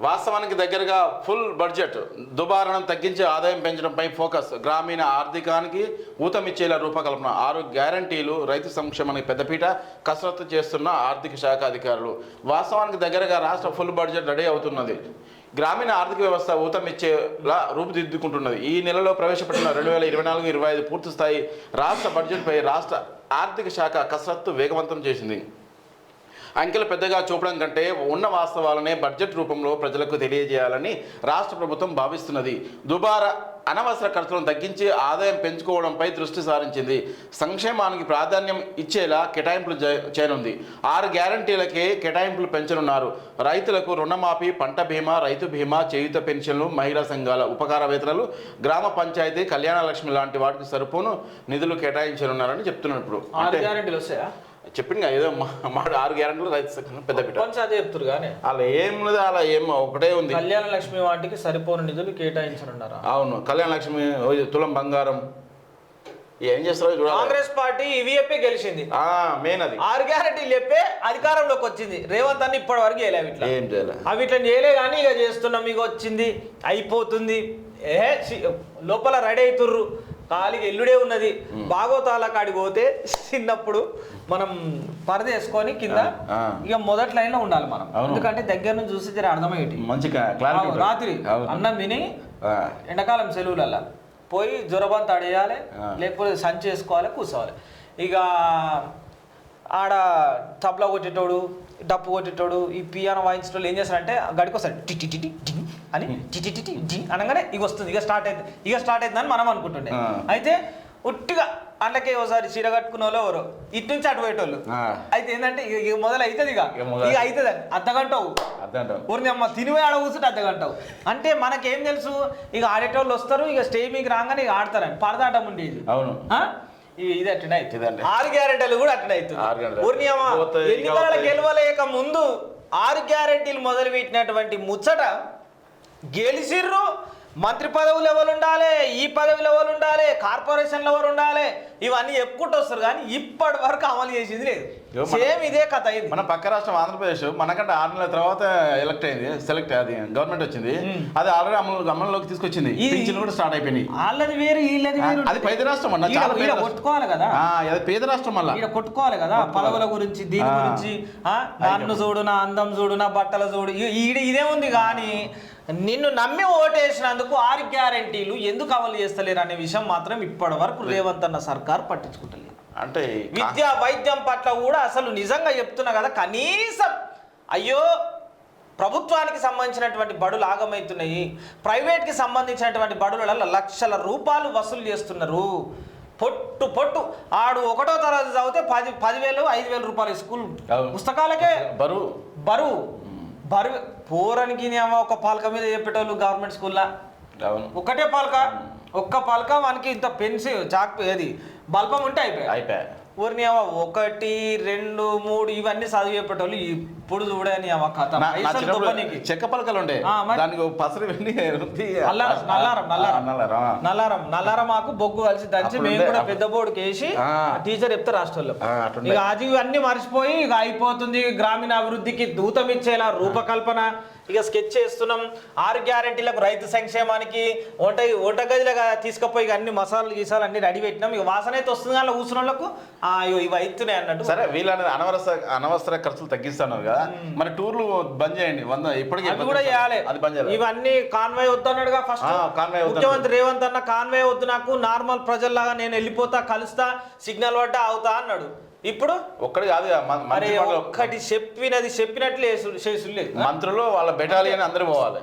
వాస్తవానికి దగ్గరగా full budget దుబారణం తగ్గించి ఆదాయం పెంచడంపై ఫోకస్. గ్రామీణ ఆర్థికానికి ఊతమిచ్చేలా రూపకల్పన. ఆరు గ్యారంటీలు రైతు సంక్షేమానికి పెద్దపీట. కసరత్తు చేస్తున్న ఆర్థిక శాఖ అధికారులు. వాస్తవానికి దగ్గరగా రాష్ట్ర ఫుల్ బడ్జెట్ రెడీ అవుతున్నది. గ్రామీణ ఆర్థిక వ్యవస్థ ఊతమిచ్చేలా రూపుదిద్దుకుంటున్నది. ఈ నెలలో ప్రవేశపెట్టిన రెండు వేల ఇరవై నాలుగు ఇరవై ఐదు పూర్తి స్థాయి రాష్ట్ర బడ్జెట్పై రాష్ట్ర ఆర్థిక శాఖ కసరత్తు వేగవంతం చేసింది. అంకెలు పెద్దగా చూపడం కంటే ఉన్న వాస్తవాలనే బడ్జెట్ రూపంలో ప్రజలకు తెలియజేయాలని రాష్ట్ర ప్రభుత్వం భావిస్తున్నది. దుబారా అనవసర ఖర్చులను తగ్గించి ఆదాయం పెంచుకోవడంపై దృష్టి సారించింది. సంక్షేమానికి ప్రాధాన్యం ఇచ్చేలా కేటాయింపులు చేయనుంది. ఆరు గ్యారంటీలకే కేటాయింపులు పెంచనున్నారు. రైతులకు రుణమాఫీ పంట బీమా రైతు బీమా చేయుత పెన్షన్లు మహిళా సంఘాల ఉపకార వేతనాలు గ్రామ పంచాయతీ కళ్యాణ లక్ష్మి లాంటి వాటికి సరిపోను నిధులు కేటాయించనున్నారని చెప్తున్నారు ఇప్పుడు ఆరు గ్యారెంటీలు వస్తాయా? చెప్పింది ఏదో మా మాట ఆరు గ్యారెంటీలు రైతు పెద్ద కొంచెం అదే చెప్తురు కానీ. అలా ఏం లేదు అలా ఏం ఒకటే ఉంది. కళ్యాణ లక్ష్మి వాటికి సరిపోని నిధులు కేటాయించనున్నారా? అవును కళ్యాణ లక్ష్మి తులం బంగారం. ఏం చేస్తారో చూడాలి. కాంగ్రెస్ పార్టీ ఇవి చెప్పే గెలిచింది. మెయిన్ అది. ఆరు గ్యారెంటీలు చెప్పే అధికారంలోకి వచ్చింది. రేవంత్ అన్న ఇప్పటి వరకు చేయలేవు ఇట్లా. ఏం చేయాలి. అవి ఇట్లా చేయలే కానీ ఇక చేస్తున్నాం ఇక వచ్చింది అయిపోతుంది. ఏ లోపల రెడీ అవుతుర్రు ఖాళీగా ఎల్లుడే ఉన్నది. బాగోతాల కాడికి పోతే చిన్నప్పుడు మనం పరద వేసుకొని కింద. ఇక మొదటి లైన్లో ఉండాలి మనం. ఎందుకంటే దగ్గర నుంచి చూస్తే జర అర్థమయ్యేటి. మంచి రాత్రి అన్నం తిని ఆ, ఎండాకాలం సెలవులల్లా పోయి జ్వరబంత అడేయాలి. లేకపోతే సంచి వేసుకోవాలి కూర్చోవాలి. ఇక ఆడ తబలా కొట్టేటోడు డప్పు కొట్టేటోడు ఈ పియానో వాయించేటోళ్ళు ఏం చేస్తారంటే గడికొస్తారు. టి టి టి టి అని టి టి టి అనగానే ఇక వస్తుంది. ఇక స్టార్ట్ అవుతుంది ఇక స్టార్ట్ అవుతుందని మనం అనుకుంటుండే. అయితే ఉట్టిగా అందుకే ఒకసారి చీర కట్టుకున్న వాళ్ళు ఎవరు? ఇటు నుంచి అటు పోయేటోళ్ళు. అయితే ఏంటంటే ఇక ఇక మొదలు అవుతుంది ఇక. ఇక అవుతుంది అర్ధగంట అవ్వు. అర్థం అంటావు ఊరిని అమ్మ తినిపోయి ఆడ కూర్చుంటే అర్ధగంటవు. అంటే మనకేం తెలుసు? ఇక ఆడేటోళ్ళు వస్తారు ఇక స్టేజ్ మీకు రాగానే ఇక ఆడతారని. పరదాటం ఉండేది. అవును. ఇది అట్లనే అవుతుంది. ఆరు గ్యారెంటీలు కూడా అట్లనే ఆరు అవుతుంది ఎన్నికల. గెలవలేక ముందు ఆరు గ్యారెంటీలు మొదలు పెట్టినటువంటి ముచ్చట గెలిచిర్రు మంత్రి పదవులు ఎవరు ఉండాలి? ఈ పదవులు ఎవరు ఉండాలి? కార్పొరేషన్లు ఎవరు ఉండాలి? ఇవన్నీ చెప్పుకుంటూ వస్తారు కానీ ఇప్పటి వరకు అమలు చేసింది లేదు. సేమ్ ఇదే కథ అయింది మన పక్క రాష్ట్రం ఆంధ్రప్రదేశ్ మనకంటే ఆరు నెలల తర్వాత ఎలక్ట్ అయింది. సెలెక్ట్ అది గవర్నమెంట్ వచ్చింది. అది ఆల్రెడీ అమలు అమలులోకి తీసుకొచ్చింది. పింఛన్లు కూడా స్టార్ట్ అయిపోయినాయి. వాళ్ళది వేరు వీళ్ళది ఆ, వేరు అది పేద రాష్ట్రం అన్న చాలా. కొట్టుకోవాలి కదా. అది పేద రాష్ట్రం ఈడ కొట్టుకోవాలి కదా పదవుల గురించి దీని. గురించి నన్ను చూడు నా అందం చూడు నా బట్టలు చూడు ఈడ ఇదే ఉంది కానీ నిన్ను నమ్మి ఓటేసినందుకు ఆరు గ్యారెంటీలు ఎందుకు అమలు చేస్తలేరు అనే విషయం మాత్రం ఇప్పటి వరకు రేవంత్ అన్న సర్కార్ పట్టించుకుంటలేదు. అంటే విద్య వైద్యం పట్ల కూడా అసలు నిజంగా చెప్తున్నా కదా కనీసం అయ్యో ప్రభుత్వానికి సంబంధించినటువంటి బడులు ఆగమవుతున్నాయి ప్రైవేట్కి సంబంధించినటువంటి బడులలో లక్షల రూపాయలు వసూలు చేస్తున్నారు. పొట్టు పొట్టు. ఆడు ఒకటో తరగతి చదివితే పది పదివేలు ఐదు వేల రూపాయలు స్కూల్. పుస్తకాలకే బరువు. బరువు. బరువు పోరానికి ఏమో ఒక పాలక మీద చెప్పేటోళ్ళు గవర్నమెంట్ స్కూల్లో ఒకటే పాలక? ఒక్క పాలక మనకి ఇంత పెన్సిల్ చాక్ ఏది? బల్బం ఉంటే అయిపోయాయి అయిపోయా. ఊరిని ఏమో ఒకటి రెండు మూడు ఇవన్నీ చదివి చెప్పేటోళ్ళు ఇప్పుడు చూడని కథ. చెక్క పలకలు ఉండే? దానికి పసరు వెళ్ళి నల్లారం నల్లారం నల్లారం. నల్లారం మాకు బొగ్గు కలిసి దంచి మేము కూడా పెద్ద బోర్డుకి వేసి. టీచర్ చెప్తారు అటుండే. ఇక అది ఇవన్నీ మర్చిపోయి ఇక అయిపోతుంది గ్రామీణ అభివృద్ధికి దూతం ఇచ్చేలా రూపకల్పన. ఇక స్కెచ్ చేస్తున్నాం. ఆరు గ్యారెంటీలకు రైతు సంక్షేమానికి వంట వంట గదిలో తీసుకుపోయి అన్ని మసాలాలు గీసాలు అన్ని రెడీ పెట్టినాం. ఇక వాసన అయితే వస్తుంది కానీ కూర్చున్న వాళ్ళకు ఇవి అవుతున్నాయి అన్నట్టు. సరే వీళ్ళనేది అనవసర అనవసర ఖర్చులు తగ్గిస్తున్నారు కదా? మరి టూర్లు బంద్ చేయండి. వంద ఇప్పటికే అది కూడా చేయాలి. అది బంద్ చేయాలి. ఇవన్నీ కాన్వే వద్దన్నాడుగా ఫస్ట్ వద్దన్నాడు. ముఖ్యమంత్రి రేవంత్ అన్న కాన్వే వద్దు నాకు నార్మల్ ప్రజల్లాగా నేను వెళ్ళిపోతా కలుస్తా సిగ్నల్ పడ్డా అవుతా అన్నాడు. ఇప్పుడు? ఒక్కడి కాదు మన- ఒక్కటి చెప్పినది చెప్పినట్లు మంత్రులు వాళ్ళ బెటాలియన్ అందరూ పోవాలి.